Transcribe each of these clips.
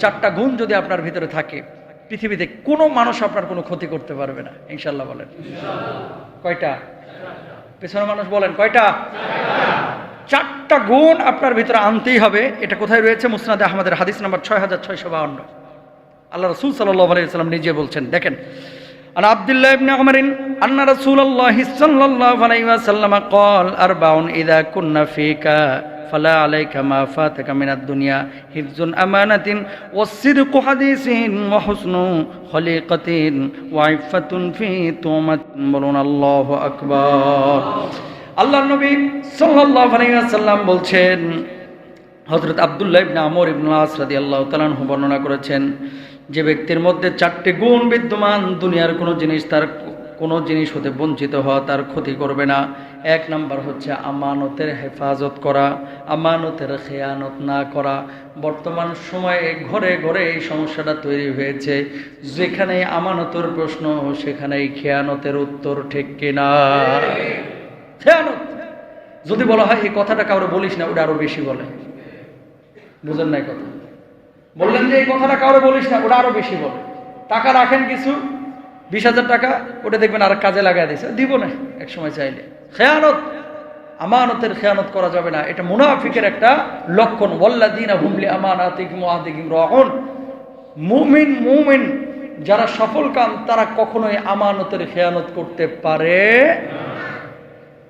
চারটা গুণ যদি আপনার ভিতরে থাকে পৃথিবীতে কোনো মানুষ আপনার কোনো ক্ষতি করতে পারবে না ইনশাল্লাহ বলেন কয়টা পেছনের মানুষ বলেন কয়টা চারটা গুণ আপনার ভিতরে আনতেই হবে এটা কোথায় রয়েছে মুসনাদে আহমদের হাদিস নাম্বার ছয় হাজার ছয়শো বাউন্ন আল্লাহ রসুল সাল্লাহ আলাইসাল্লাম নিজে বলছেন দেখেন عن عبد الله بن عمر أن رسول الله صلى الله عليه وسلم قال أربع إذا كنا فيك ফালা আলাইকা মা ফাতাকা মিনাদ দুনিয়া হিফজুন আমানাতিন ওয়াসিদকু হাদিসিহিন ওয়া হুসনু খলিকাতিন ওয়া ইফাতুন ফি তুমাত বলুন আল্লাহু আকবার। আল্লাহর নবী সাল্লাল্লাহু আলাইহি ওয়াসাল্লাম বলছেন হজরত আবদুল্লাহ ইবনা আমর ইবনুল আসরাদি আল্লাহ তালানহু বর্ণনা করেছেন, যে ব্যক্তির মধ্যে চারটি গুণ বিদ্যমান দুনিয়ার কোনো জিনিস তার কোনো জিনিস হতে বঞ্চিত হওয়া তার ক্ষতি করবে না। এক নাম্বার হচ্ছে আমানতের হেফাজত করা, আমানতের খেয়ানত না করা। বর্তমান সময়ে ঘরে ঘরে এই সমস্যাটা তৈরি হয়েছে। যেখানে আমানতের প্রশ্ন, সেখানেই খেয়ানতের উত্তর ঠিক কিনা? খেয়ানত! যদি বলা হয় এই কথাটা কাউরে বলিস না, ওটা আরও বেশি বলে। বুঝেন নাই কথা? বললেন যে এই কথাটা কাউরে বলিস না, ওটা আরও বেশি বলে। টাকা রাখেন কিছু বিশ হাজার টাকা, ওটা দেখবেন আর কাজে লাগাই দিয়েছে। দিব না এক সময় চাইলে। খেয়ানত, আমানতের খেয়ানত করা যাবে না। এটা মুনাফিকের একটা লক্ষণ। ওয়াল্লা দিন হুমলি রহন মুমিন মুমিন, যারা সফল কাম, তারা কখনোই আমানতের খেয়ানত করতে পারে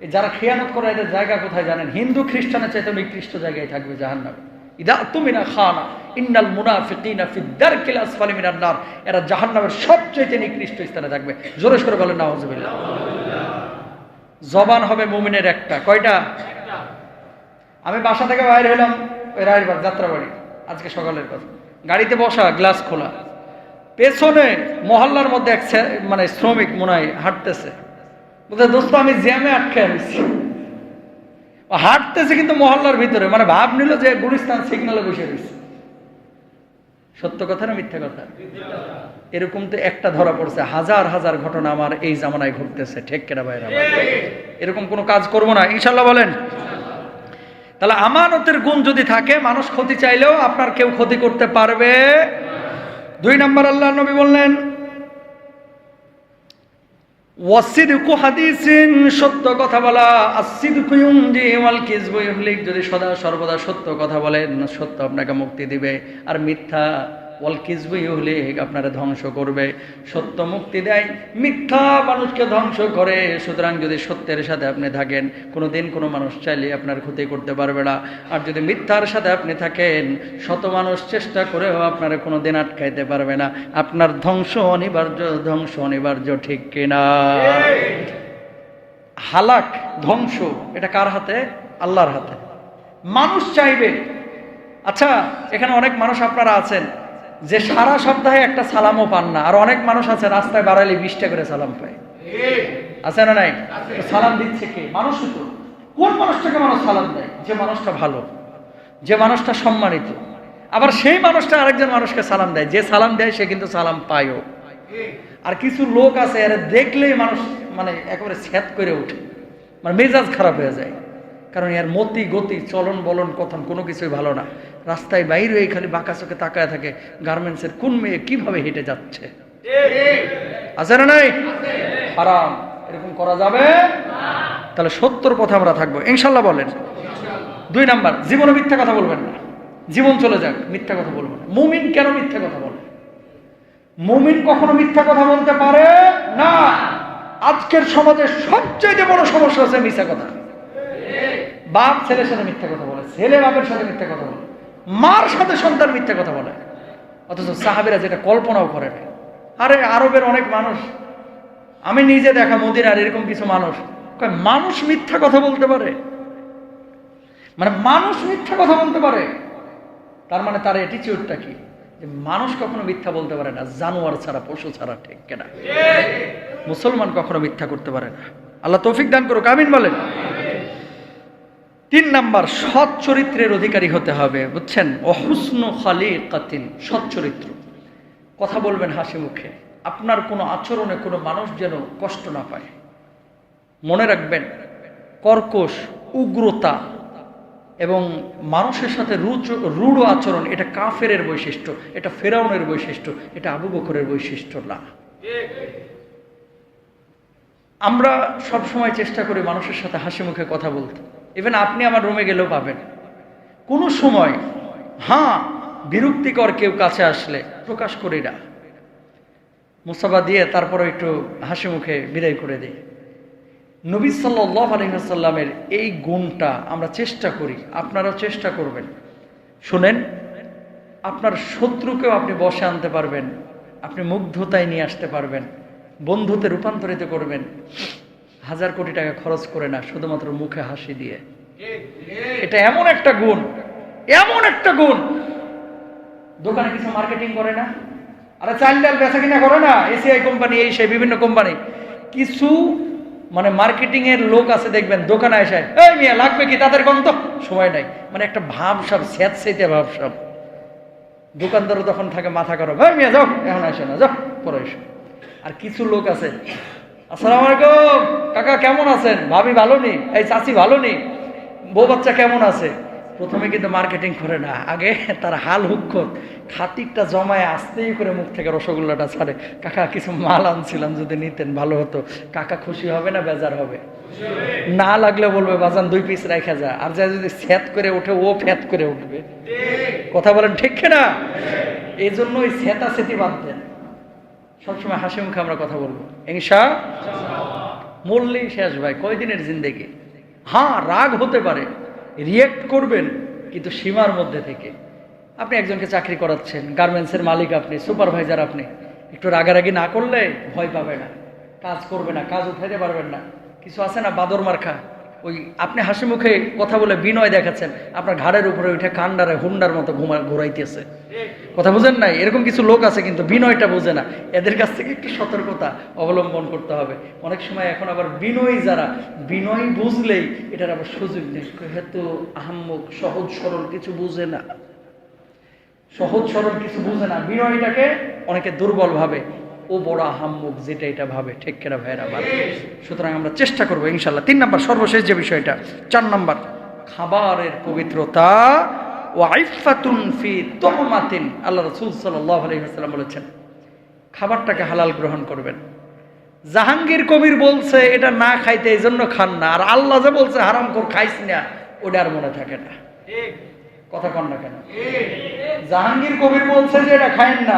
যারা খেয়ানত করে এদের জায়গা কোথায় জানেন? হিন্দু, খ্রিস্টানের চাইতে নিকৃষ্ট জায়গায় থাকবে জাহান্নামে। ইদা তুমিনা খানা, ইন্নাল মুনাফিকিনা ফি দারকিল আসফালি মিনান নার। এরা জাহান্নামের সবচেয়ে নিকৃষ্ট স্থানে জবান হবে একটা। কয়টা? আমি বাসা থেকে বাইরে হলাম ওই রায়েরবাগ যাত্রাবাড়ি আজকে সকালের কথা। গাড়িতে বসা, গ্লাস খোলা। পেছনে মহল্লার মধ্যে এক মানে শ্রমিক মনে হয় হাঁটতেছে। বলতে দোস্ত, আমি জ্যামে আটকে ও হাঁটতেছে কিন্তু মহল্লার ভিতরে। মানে ভাব নিল যে গুলিস্তান সিগনালে বসে রয়েছে। সত্য কথা না মিথ্যা কথা? এরকম তো একটা ধরা পড়ছে। হাজার হাজার ঘটনা আমার এই জামানায় ঘটতেছে। ঠেক কেনা আমার। এরকম কোনো কাজ করব না। ইনশাল্লাহ বলেন। তাহলে আমানতের গুণ যদি থাকে, মানুষ ক্ষতি চাইলেও আপনার কেউ ক্ষতি করতে পারবে। দুই নম্বর আল্লাহ নবী বললেন ওয়াসিদকু হাদিসিন, সত্য কথা বলা। আসিদকু ইউমজি ওয়াল কিযবু ইহলিক যদি সদা সর্বদা সত্য কথা বলেন, সত্য আপনাকে মুক্তি দিবে। আর মিথ্যা আপনারা ধ্বংস করবে। সত্য মুক্তি দেয়, মিথ্যা মানুষকে ধ্বংস করে। সুতরাং যদি সত্যের সাথে আপনি থাকেন কোনো দিন কোনো মানুষ চাইলে আপনার ক্ষতি করতে পারবে না। আর যদি মিথ্যার সাথে আপনি থাকেন, শত মানুষ চেষ্টা করেও আপনারা কোনো দিন আটকাইতে পারবে না। আপনার ধ্বংস অনিবার্য ধ্বংস অনিবার্য, ঠিক কিনা হালাক, ধ্বংস, এটা কার হাতে? আল্লাহর হাতে। মানুষ চাইবে। আচ্ছা এখানে অনেক মানুষ আপনারা আছেন। যে সারা সপ্তাহে একটা সালামও পান না। আর অনেক মানুষ আছে রাস্তায় বাড়াইলে বিশটা করে সালাম পায়। আছে না নাই? সালাম দিচ্ছে কে? মানুষই তো। কোন মানুষটাকে মানুষ সালাম দেয়? যে মানুষটা ভালো যে মানুষটা সম্মানিত। আবার সেই মানুষটা আরেকজন মানুষকে সালাম দেয়। যে সালাম দেয় সে কিন্তু সালাম পায়ও। আর কিছু লোক আছে এরা দেখলেই মানুষ মানে একেবারে ছ্যাত করে ওঠে। মানে মেজাজ খারাপ হয়ে যায়। কারণ এর মতি গতি চলন বলন কথন কোনো কিছুই ভালো না। রাস্তায় বাইরে হয়ে খালি বাঁকা চোখে তাকায় থাকে গার্মেন্টসের কোন মেয়ে কীভাবে হেঁটে যাচ্ছে? আছে না নাই? হারাম। এরকম করা যাবে? তাহলে সত্তর পথে আমরা থাকব। ইনশাল্লাহ বলেন। দুই নাম্বার জীবনে মিথ্যা কথা বলবেন না। জীবন চলে যাক, মিথ্যা কথা বলবেন মুমিন কেন মিথ্যা কথা বলে? মুমিন কখনো মিথ্যা কথা বলতে পারে না। আজকের সমাজে সবচেয়ে বড় সমস্যা হচ্ছে মিথ্যা কথা। বাপ ছেলের সাথে মিথ্যা কথা বলে, ছেলে বাপের সাথে মিথ্যা কথা বলে। মার সাথে সন্তান মিথ্যা কথা বলে। অথচ সাহাবিরা যেটা কল্পনাও করে না আরে, আরবের অনেক মানুষ। আমি নিজে দেখা মদিনার এরকম কিছু মানুষ। মানুষ মিথ্যা কথা বলতে পারে? মানে মানুষ মিথ্যা কথা বলতে পারে। তার মানে তার অ্যাটিচিউডটা কি? যে মানুষ কখনো মিথ্যা বলতে পারে না। জানোয়ার ছাড়া, পশু ছাড়া ঠিক কেনা? মুসলমান কখনো মিথ্যা করতে পারে না। আল্লাহ তৌফিক দান করুক, আমিন বলেন। তিন নাম্বার, সৎ চরিত্রের অধিকারী হতে হবে, বুঝছেন? অহুসন খালি কাতিন সৎ চরিত্র। কথা বলবেন হাসি মুখে। আপনার কোনো আচরণে কোনো মানুষ যেন কষ্ট না পায়। মনে রাখবেন, কর্কশ, উগ্রতা এবং মানুষের সাথে রুচ রূঢ় আচরণ, এটা কাফেরের বৈশিষ্ট্য, এটা ফেরাউনের বৈশিষ্ট্য, এটা আবু বকরের বৈশিষ্ট্য না। আমরা সব সময় চেষ্টা করি মানুষের সাথে হাসি মুখে কথা বলতে। ইভেন আপনি আমার রুমে গেলেও পাবেন। কোনো সময় হ্যাঁ বিরক্তিকর কেউ কাছে আসলে প্রকাশ করি না। মুসাফা দিয়ে তারপরে একটু হাসি মুখে বিদায় করে দিই। নবী সাল্লাহ আলহিহাসাল্লামের এই গুণটা আমরা চেষ্টা করি, আপনারাও চেষ্টা করবেন। শুনেন, আপনার শত্রুকেও আপনি বসে আনতে পারবেন, আপনি মুগ্ধতায় নিয়ে আসতে পারবেন, বন্ধুতে রূপান্তরিত করবেন। হাজার কোটি টাকা খরচ করে না, শুধুমাত্র মুখে হাসি দিয়ে। এটা এমন একটা গুণ, এমন একটা গুণ। দোকানে কিছু মার্কেটিং করে না? আরে চাল ডাল বেচা কিনা করে না? এসিআই কোম্পানি এই সেই বিভিন্ন কোম্পানি কিছু মানে মার্কেটিং এর লোক আছে, দেখবেন, দোকানে এসে, এই মিয়া, লাগবে কি তাদের গন্ত সময় নাই। মানে একটা ভাব সব স্যাঁত সেতে ভাব সব। দোকানদারও তখন থাকে মাথা করো ভাই মিয়া, যাও, এখন আসে না, যাও, পরে এসো। আর কিছু লোক আছে আসসালামু আলাইকুম। কাকা কেমন আছেন? ভাবি ভালো নি? এই চাচি ভালো নি? বউ বাচ্চা কেমন আছে? প্রথমে কিন্তু মার্কেটিং করে না আগে তার হাল হুক্ষর খাতিকটা জমায় আসতেই করে মুখ থেকে রসগোল্লাটা ছাড়ে। কাকা কিছু মাল আনছিলাম যদি নিতেন ভালো হতো। কাকা খুশি হবে না বেজার হবে? না লাগলে বলবে বাজান দুই পিস রেখে যা। আর যা যদি স্যাত করে ওঠে ও ফ্যাত করে উঠবে। কথা বলেন ঠিক না এই জন্য ওই স্যাতা সেতি বাদ দেন। সবসময় হাসি মুখে আমরা কথা বলব। ইংসা মরলেই শেষ ভাই, কয়দিনের জিন্দেগি? হ্যাঁ রাগ হতে পারে রিয়েক্ট করবেন, কিন্তু সীমার মধ্যে থেকে। আপনি একজনকে চাকরি করাচ্ছেন, গার্মেন্টসের মালিক আপনি, সুপারভাইজার আপনি, একটু রাগারাগি না করলে ভয় পাবে না, কাজ করবে না, কাজ উঠাইতে পারবেন না। কিছু আছে না, বাদর মার্খা? ওই আপনি হাসি মুখে কথা বলে বিনয় দেখাচ্ছেন, আপনার ঘাড়ের উপরে উঠে কান্ডারে হুন্ডার মতো ঘুমা ঘুরাইতেছে। কথা বুঝেন নাই? এরকম কিছু লোক আছে কিন্তু বিনয়টা বোঝে না। এদের কাছ থেকে একটু সতর্কতা অবলম্বন করতে হবে। অনেক সময় এখন আবার বিনয়ী যারা, বিনয় বুঝলেই এটার আবার সুযোগ নেই। হয়তো আহাম্মক, সহজ সরল কিছু বুঝে না। সহজ সরল কিছু বুঝে না। বিনয়টাকে অনেকে দুর্বল ভাবে। ও বড় আহাম্মুক যেটা এটা ভাবে। ঠিক কেনা ভাইয়েরা? ভাবে সুতরাং আমরা চেষ্টা করব ইনশাল্লাহ তিন নম্বর, সর্বশেষ যে বিষয়টা, চার নম্বর, খাবারের পবিত্রতা ও আইফাতুন ফি তহমাতিন আল্লাহ রসুল সাল্লাহ আলহিহাস্লাম বলেছেন খাবারটাকে হালাল গ্রহণ করবেন। জাহাঙ্গীর কবির বলছে এটা না খাইতে এই জন্য খান না আর আল্লাহ যে বলছে হারাম কর খাইস না ওটা আর মনে থাকে না। কথা কন না কেন? জাহাঙ্গীর কবির বলছে যে এটা খাইন না।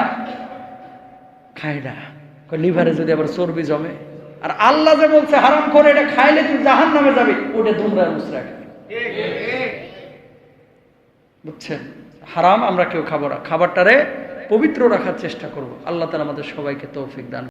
খায় না। লিভারে যদি আবার চর্বি জমে আর আল্লাহ যে বলছে হারাম করে এটা খাইলে তুই জাহান নামে যাবি ওটা তোমরা মুসরা খাবে। বুঝছেন? হারাম আমরা কেউ খাব না। খাবারটারে পবিত্র রাখার চেষ্টা করব। আল্লাহ তালা আমাদের সবাইকে তৌফিক দান